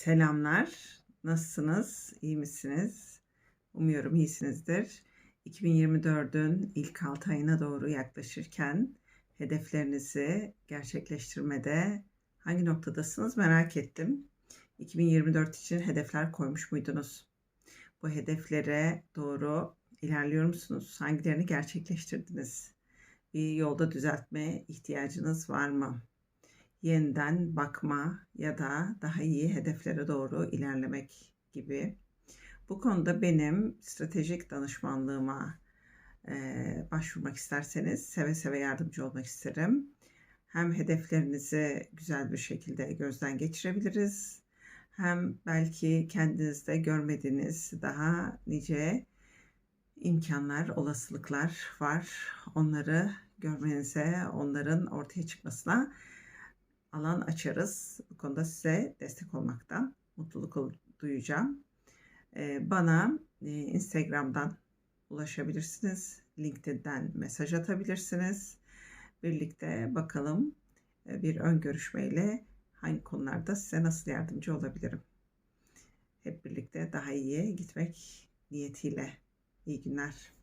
Selamlar. Nasılsınız? İyi misiniz? Umuyorum iyisinizdir. 2024'ün ilk 6 ayına doğru yaklaşırken hedeflerinizi gerçekleştirmede hangi noktadasınız merak ettim. 2024 için hedefler koymuş muydunuz? Bu hedeflere doğru ilerliyor musunuz? Hangilerini gerçekleştirdiniz? Bir yolda düzeltme ihtiyacınız var mı? Yeniden bakma ya da daha iyi hedeflere doğru ilerlemek gibi. Bu konuda benim stratejik danışmanlığıma e, başvurmak isterseniz seve seve yardımcı olmak isterim. Hem hedeflerinizi güzel bir şekilde gözden geçirebiliriz. Hem belki kendinizde görmediğiniz daha nice imkanlar, olasılıklar var. Onları görmenize, onların ortaya çıkmasına alan açarız. Bu konuda size destek olmaktan mutluluk duyacağım. Ee, bana e, Instagram'dan ulaşabilirsiniz. LinkedIn'den mesaj atabilirsiniz. Birlikte bakalım e, bir ön görüşmeyle hangi konularda size nasıl yardımcı olabilirim. Hep birlikte daha iyi gitmek niyetiyle. İyi günler.